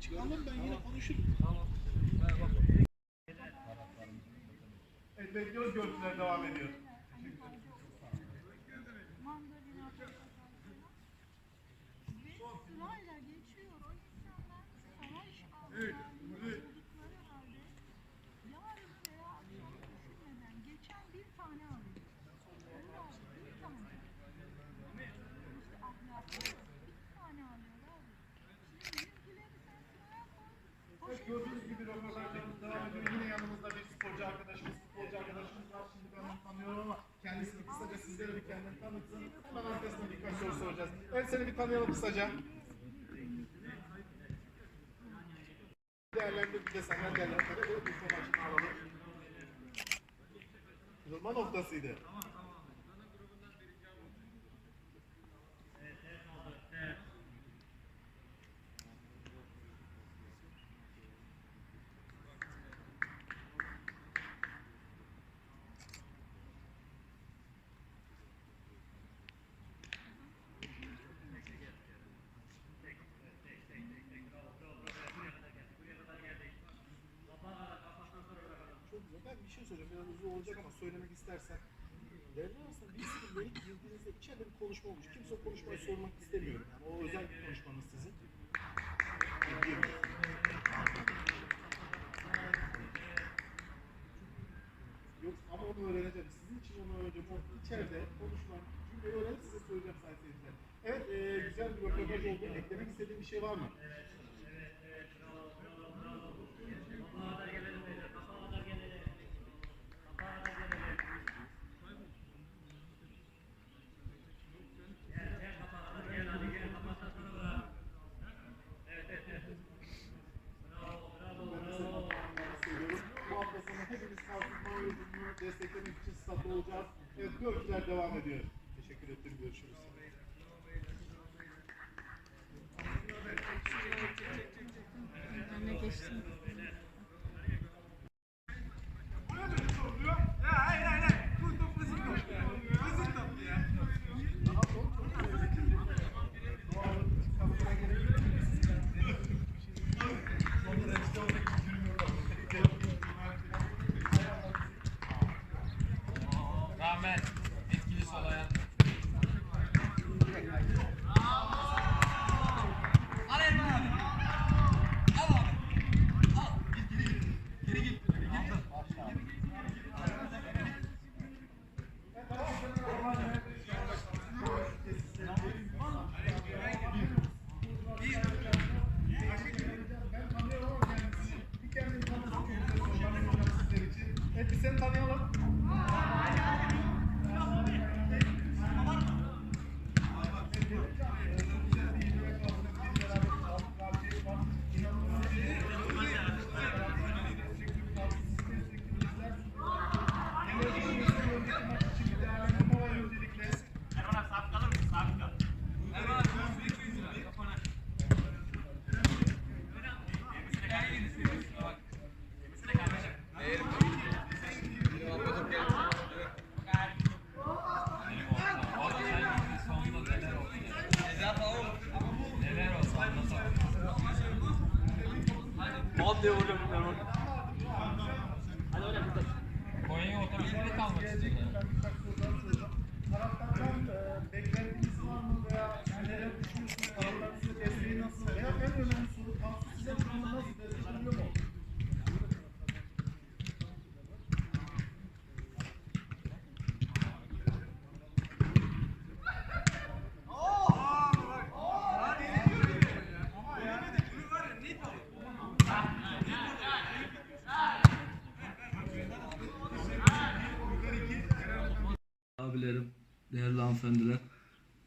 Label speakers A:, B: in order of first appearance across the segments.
A: Çıkalım ben yine konuşurum. Evet bekliyoruz görüntüler devam ediyor.
B: mandalina portakalına ve sırayla geçiyor o insanlar savaş alanlarında oldukları halde yarın veya akşam düşünmeden geçen bir tane alıyor. Allah bir tane. İşte ahlaklı bir tane alıyor abi. Şimdi bizimkileri sen sıraya koy.
A: Evet
B: Poşet
A: gördüğünüz gibi röportajlarımız devam ediyor. Yine yanımızda bir sporcu arkadaşımız, futbolcu arkadaşımız var. Şimdi ben onu tanıyorum ama kendisini kısaca sizlere bir kendini tanıtsın. Birkaç soru soracağız. Evet seni bir tanıyalım kısaca. Değerlendir bir de senden değerlendir. Kırılma noktasıydı. Ben bir şey söyleyeceğim. Biraz uzun olacak ama söylemek istersen. Devre arasında bir sürü yeni girdiğinizde içeride bir konuşma olmuş. Kimse o konuşmayı sormak istemiyorum. Yani o özel bir konuşmanız sizin. Yok ama onu öğreneceğim. Sizin için onu öğreneceğim. O içeride konuşmak, cümleyi öğrenip size söyleyeceğim seyirciler. Evet, e, güzel bir röportaj oldu. Eklemek istediğim bir şey var mı?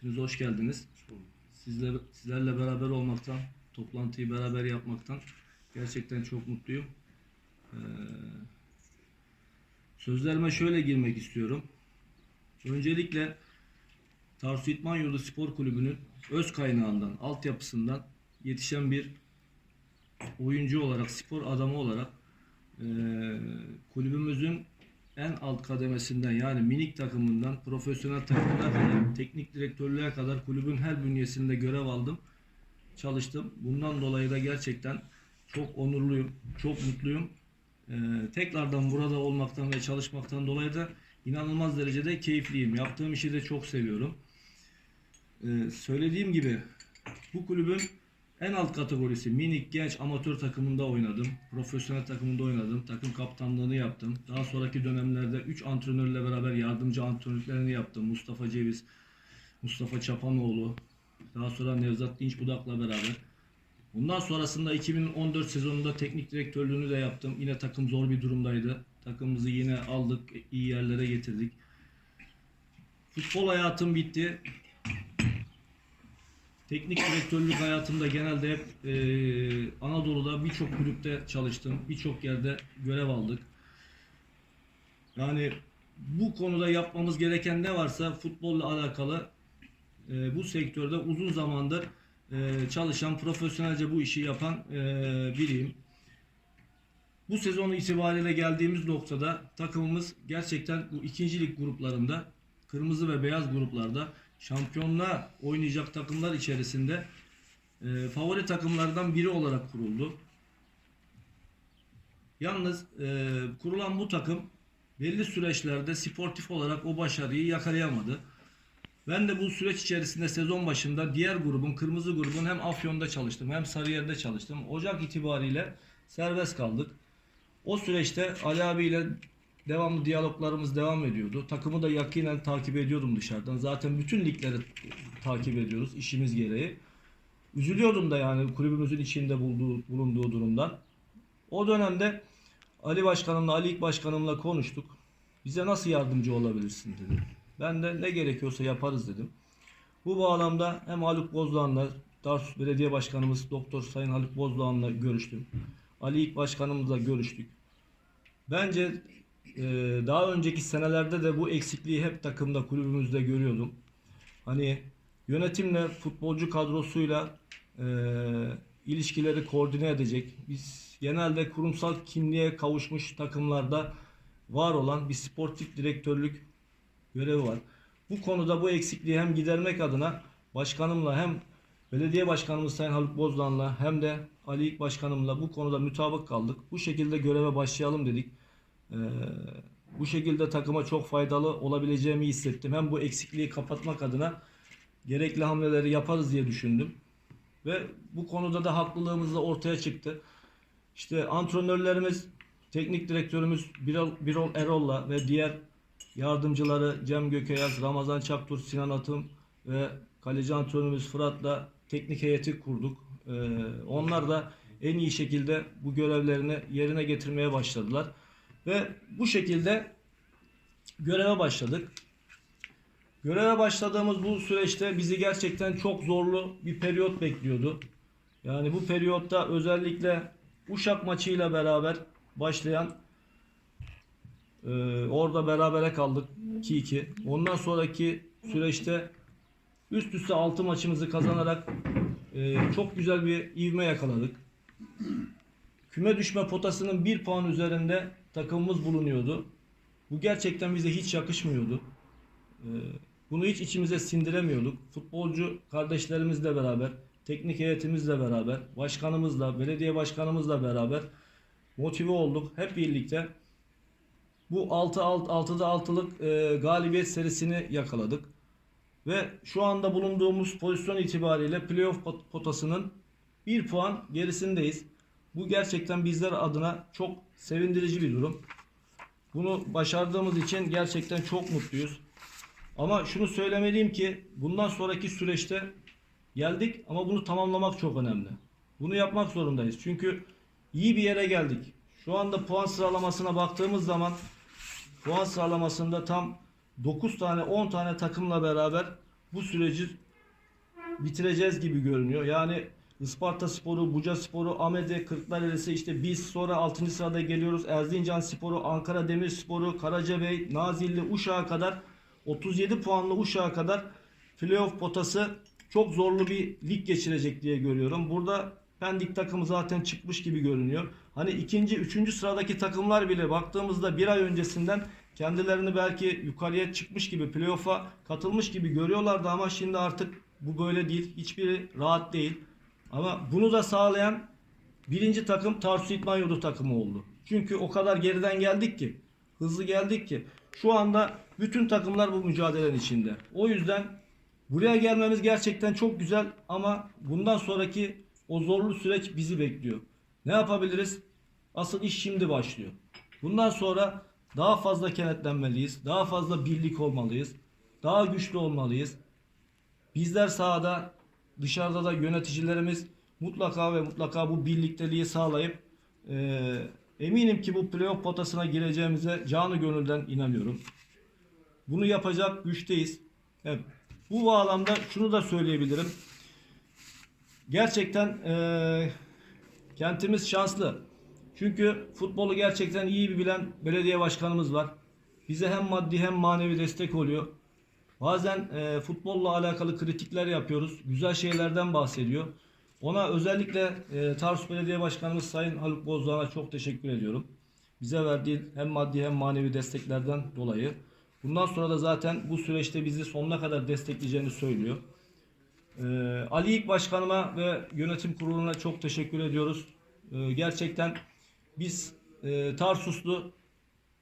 C: Hepiniz hoş geldiniz. Sizler, sizlerle beraber olmaktan, toplantıyı beraber yapmaktan gerçekten çok mutluyum. Ee, sözlerime şöyle girmek istiyorum. Öncelikle Tarsu İtman Yurdu Spor Kulübü'nün öz kaynağından, altyapısından yetişen bir oyuncu olarak, spor adamı olarak eee, kulübümüzün en alt kademesinden yani minik takımından profesyonel takımına kadar teknik direktörlüğe kadar kulübün her bünyesinde görev aldım. Çalıştım. Bundan dolayı da gerçekten çok onurluyum, çok mutluyum. Ee, tekrardan burada olmaktan ve çalışmaktan dolayı da inanılmaz derecede keyifliyim. Yaptığım işi de çok seviyorum. Ee, söylediğim gibi bu kulübün en alt kategorisi minik genç amatör takımında oynadım. Profesyonel takımında oynadım. Takım kaptanlığını yaptım. Daha sonraki dönemlerde 3 antrenörle beraber yardımcı antrenörlerini yaptım. Mustafa Ceviz, Mustafa Çapanoğlu, daha sonra Nevzat Dinç Budak'la beraber. Bundan sonrasında 2014 sezonunda teknik direktörlüğünü de yaptım. Yine takım zor bir durumdaydı. Takımımızı yine aldık, iyi yerlere getirdik. Futbol hayatım bitti. Teknik direktörlük hayatımda genelde hep e, Anadolu'da birçok kulüpte çalıştım. Birçok yerde görev aldık. Yani bu konuda yapmamız gereken ne varsa futbolla alakalı e, bu sektörde uzun zamandır e, çalışan, profesyonelce bu işi yapan e, biriyim. Bu sezon itibariyle geldiğimiz noktada takımımız gerçekten bu ikincilik gruplarında kırmızı ve beyaz gruplarda şampiyonluğa oynayacak takımlar içerisinde e, favori takımlardan biri olarak kuruldu. Yalnız e, kurulan bu takım belli süreçlerde sportif olarak o başarıyı yakalayamadı. Ben de bu süreç içerisinde sezon başında diğer grubun, kırmızı grubun hem Afyon'da çalıştım hem Sarıyer'de çalıştım. Ocak itibariyle serbest kaldık. O süreçte Ali abiyle devamlı diyaloglarımız devam ediyordu. Takımı da yakinen takip ediyordum dışarıdan. Zaten bütün ligleri takip ediyoruz işimiz gereği. Üzülüyordum da yani kulübümüzün içinde bulduğu, bulunduğu durumdan. O dönemde Ali Başkanımla, Ali İlk Başkanımla konuştuk. Bize nasıl yardımcı olabilirsin dedi. Ben de ne gerekiyorsa yaparız dedim. Bu bağlamda hem Haluk Bozdoğan'la, Tarsus Belediye Başkanımız Doktor Sayın Haluk Bozdoğan'la görüştüm. Ali İlk Başkanımızla görüştük. Bence daha önceki senelerde de bu eksikliği hep takımda, kulübümüzde görüyordum. Hani yönetimle, futbolcu kadrosuyla e, ilişkileri koordine edecek. Biz genelde kurumsal kimliğe kavuşmuş takımlarda var olan bir sportif direktörlük görevi var. Bu konuda bu eksikliği hem gidermek adına başkanımla hem belediye başkanımız Sayın Haluk Bozdoğan'la hem de Ali İlk Başkanımla bu konuda mutabık kaldık. Bu şekilde göreve başlayalım dedik. Ee, bu şekilde takıma çok faydalı olabileceğimi hissettim. Hem bu eksikliği kapatmak adına gerekli hamleleri yaparız diye düşündüm. Ve bu konuda da haklılığımız da ortaya çıktı. İşte antrenörlerimiz, teknik direktörümüz Birol, Birol Erol'la ve diğer yardımcıları Cem Gökeyaz, Ramazan Çaktur, Sinan Atım ve kaleci antrenörümüz Fırat'la teknik heyeti kurduk. Ee, onlar da en iyi şekilde bu görevlerini yerine getirmeye başladılar. Ve bu şekilde göreve başladık. Göreve başladığımız bu süreçte bizi gerçekten çok zorlu bir periyot bekliyordu. Yani bu periyotta özellikle Uşak maçıyla beraber başlayan e, orada berabere kaldık 2-2. Ondan sonraki süreçte üst üste 6 maçımızı kazanarak e, çok güzel bir ivme yakaladık. Küme düşme potasının 1 puan üzerinde takımımız bulunuyordu. Bu gerçekten bize hiç yakışmıyordu. E, bunu hiç içimize sindiremiyorduk. Futbolcu kardeşlerimizle beraber, teknik heyetimizle beraber, başkanımızla, belediye başkanımızla beraber motive olduk. Hep birlikte bu 6 6'da 6'lık e, galibiyet serisini yakaladık. Ve şu anda bulunduğumuz pozisyon itibariyle playoff pot- potasının 1 puan gerisindeyiz. Bu gerçekten bizler adına çok sevindirici bir durum. Bunu başardığımız için gerçekten çok mutluyuz. Ama şunu söylemeliyim ki bundan sonraki süreçte geldik ama bunu tamamlamak çok önemli. Bunu yapmak zorundayız. Çünkü iyi bir yere geldik. Şu anda puan sıralamasına baktığımız zaman puan sıralamasında tam 9 tane 10 tane takımla beraber bu süreci bitireceğiz gibi görünüyor. Yani Isparta Sporu, Buca Sporu, Amede, Kırklarelisi işte biz sonra 6. sırada geliyoruz. Erzincan Sporu, Ankara Demirsporu, Karacabey, Nazilli, Uşak'a kadar 37 puanlı Uşak'a kadar playoff potası çok zorlu bir lig geçirecek diye görüyorum. Burada Pendik takımı zaten çıkmış gibi görünüyor. Hani ikinci, üçüncü sıradaki takımlar bile baktığımızda bir ay öncesinden kendilerini belki yukarıya çıkmış gibi playoff'a katılmış gibi görüyorlardı ama şimdi artık bu böyle değil. Hiçbiri rahat değil. Ama bunu da sağlayan birinci takım Tarsus İtman Yurdu takımı oldu. Çünkü o kadar geriden geldik ki, hızlı geldik ki şu anda bütün takımlar bu mücadelenin içinde. O yüzden buraya gelmemiz gerçekten çok güzel ama bundan sonraki o zorlu süreç bizi bekliyor. Ne yapabiliriz? Asıl iş şimdi başlıyor. Bundan sonra daha fazla kenetlenmeliyiz. Daha fazla birlik olmalıyız. Daha güçlü olmalıyız. Bizler sahada, dışarıda da yöneticilerimiz mutlaka ve mutlaka bu birlikteliği sağlayıp eee, eminim ki bu playoff potasına gireceğimize canı gönülden inanıyorum. Bunu yapacak güçteyiz. Evet. Bu bağlamda şunu da söyleyebilirim. Gerçekten eee, kentimiz şanslı. Çünkü futbolu gerçekten iyi bir bilen belediye başkanımız var. Bize hem maddi hem manevi destek oluyor. Bazen e, futbolla alakalı kritikler yapıyoruz. Güzel şeylerden bahsediyor. Ona özellikle e, Tarsus Belediye Başkanımız Sayın Haluk Bozdoğan'a çok teşekkür ediyorum. Bize verdiği hem maddi hem manevi desteklerden dolayı. Bundan sonra da zaten bu süreçte bizi sonuna kadar destekleyeceğini söylüyor. Ee, Ali İlk Başkanıma ve yönetim kuruluna çok teşekkür ediyoruz. Ee, gerçekten biz e, Tarsuslu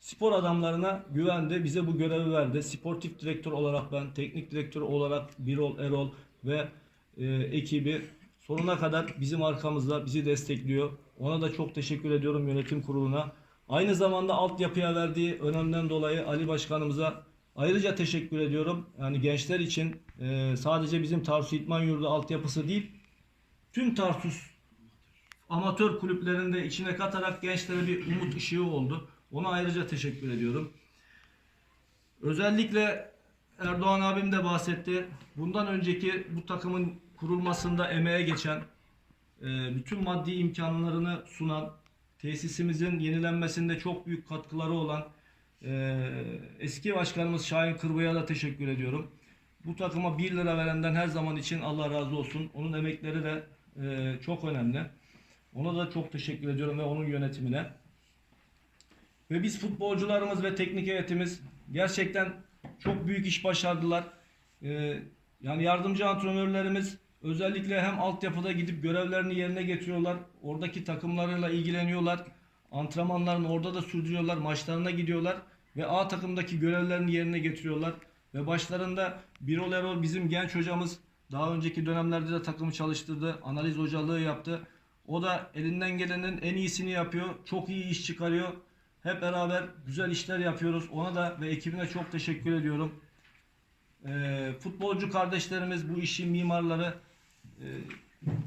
C: spor adamlarına güvendi. Bize bu görevi verdi. Sportif direktör olarak ben, teknik direktör olarak Birol Erol ve e, ekibi sonuna kadar bizim arkamızda bizi destekliyor. Ona da çok teşekkür ediyorum yönetim kuruluna. Aynı zamanda altyapıya verdiği önemden dolayı Ali Başkanımıza ayrıca teşekkür ediyorum. Yani gençler için e, sadece bizim Tarsus İtman Yurdu altyapısı değil, tüm Tarsus amatör kulüplerinde içine katarak gençlere bir umut ışığı oldu. Ona ayrıca teşekkür ediyorum. Özellikle Erdoğan abim de bahsetti. Bundan önceki bu takımın kurulmasında emeğe geçen, e, bütün maddi imkanlarını sunan, tesisimizin yenilenmesinde çok büyük katkıları olan e, eski başkanımız Şahin Kırbay'a da teşekkür ediyorum. Bu takıma 1 lira verenden her zaman için Allah razı olsun. Onun emekleri de e, çok önemli. Ona da çok teşekkür ediyorum ve onun yönetimine. Ve biz futbolcularımız ve teknik heyetimiz gerçekten çok büyük iş başardılar. Ee, yani yardımcı antrenörlerimiz özellikle hem altyapıda gidip görevlerini yerine getiriyorlar. Oradaki takımlarıyla ilgileniyorlar. Antrenmanlarını orada da sürdürüyorlar. Maçlarına gidiyorlar. Ve A takımdaki görevlerini yerine getiriyorlar. Ve başlarında Birol Erol bizim genç hocamız daha önceki dönemlerde de takımı çalıştırdı. Analiz hocalığı yaptı. O da elinden gelenin en iyisini yapıyor. Çok iyi iş çıkarıyor. Hep beraber güzel işler yapıyoruz. Ona da ve ekibine çok teşekkür ediyorum. Ee, futbolcu kardeşlerimiz, bu işin mimarları e,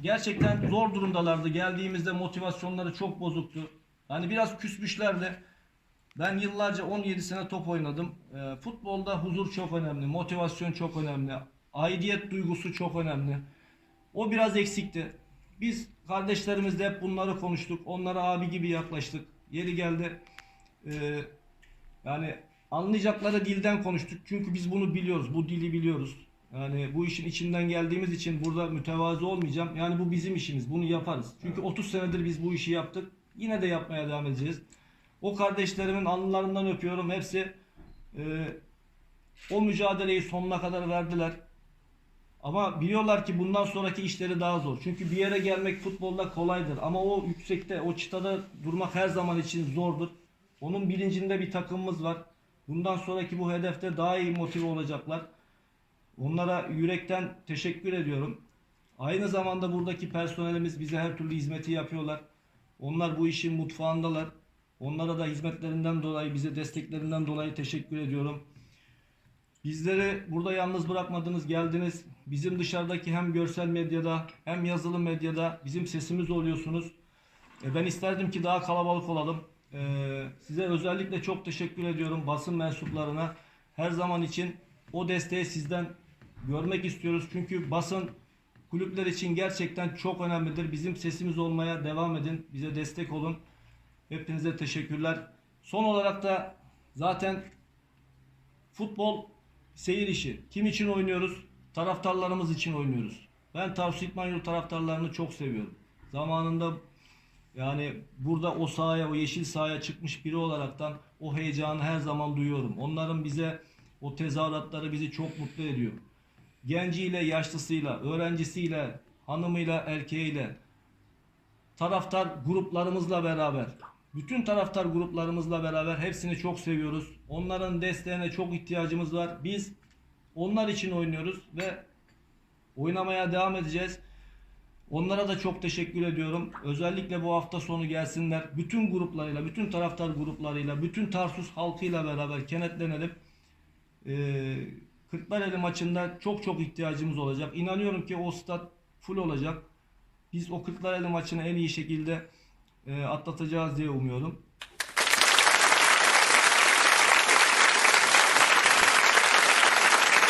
C: gerçekten zor durumdalardı. Geldiğimizde motivasyonları çok bozuktu. Hani biraz küsmüşlerdi. Ben yıllarca 17 sene top oynadım. Ee, futbolda huzur çok önemli, motivasyon çok önemli, aidiyet duygusu çok önemli. O biraz eksikti. Biz kardeşlerimizle hep bunları konuştuk. Onlara abi gibi yaklaştık. Yeri geldi. E, yani anlayacakları dilden konuştuk. Çünkü biz bunu biliyoruz. Bu dili biliyoruz. Yani bu işin içinden geldiğimiz için burada mütevazı olmayacağım. Yani bu bizim işimiz. Bunu yaparız. Çünkü 30 senedir biz bu işi yaptık. Yine de yapmaya devam edeceğiz. O kardeşlerimin alnlarından öpüyorum. Hepsi e, o mücadeleyi sonuna kadar verdiler. Ama biliyorlar ki bundan sonraki işleri daha zor. Çünkü bir yere gelmek futbolda kolaydır. Ama o yüksekte, o çıtada durmak her zaman için zordur. Onun bilincinde bir takımımız var. Bundan sonraki bu hedefte daha iyi motive olacaklar. Onlara yürekten teşekkür ediyorum. Aynı zamanda buradaki personelimiz bize her türlü hizmeti yapıyorlar. Onlar bu işin mutfağındalar. Onlara da hizmetlerinden dolayı, bize desteklerinden dolayı teşekkür ediyorum. Bizleri burada yalnız bırakmadınız, geldiniz. Bizim dışarıdaki hem görsel medyada hem yazılı medyada bizim sesimiz oluyorsunuz. E, ben isterdim ki daha kalabalık olalım. E, size özellikle çok teşekkür ediyorum basın mensuplarına. Her zaman için o desteği sizden görmek istiyoruz. Çünkü basın kulüpler için gerçekten çok önemlidir. Bizim sesimiz olmaya devam edin. Bize destek olun. Hepinize teşekkürler. Son olarak da zaten futbol seyir işi. Kim için oynuyoruz? Taraftarlarımız için oynuyoruz. Ben Tavsiye İtman taraftarlarını çok seviyorum. Zamanında yani burada o sahaya, o yeşil sahaya çıkmış biri olaraktan o heyecanı her zaman duyuyorum. Onların bize o tezahüratları bizi çok mutlu ediyor. Genciyle, yaşlısıyla, öğrencisiyle, hanımıyla, erkeğiyle, taraftar gruplarımızla beraber, bütün taraftar gruplarımızla beraber hepsini çok seviyoruz. Onların desteğine çok ihtiyacımız var. Biz onlar için oynuyoruz ve oynamaya devam edeceğiz. Onlara da çok teşekkür ediyorum. Özellikle bu hafta sonu gelsinler. Bütün gruplarıyla, bütün taraftar gruplarıyla, bütün Tarsus halkıyla beraber kenetlenelim. Ee, Kırklareli maçında çok çok ihtiyacımız olacak. İnanıyorum ki o stat full olacak. Biz o Kırklareli maçını en iyi şekilde e, atlatacağız diye umuyorum.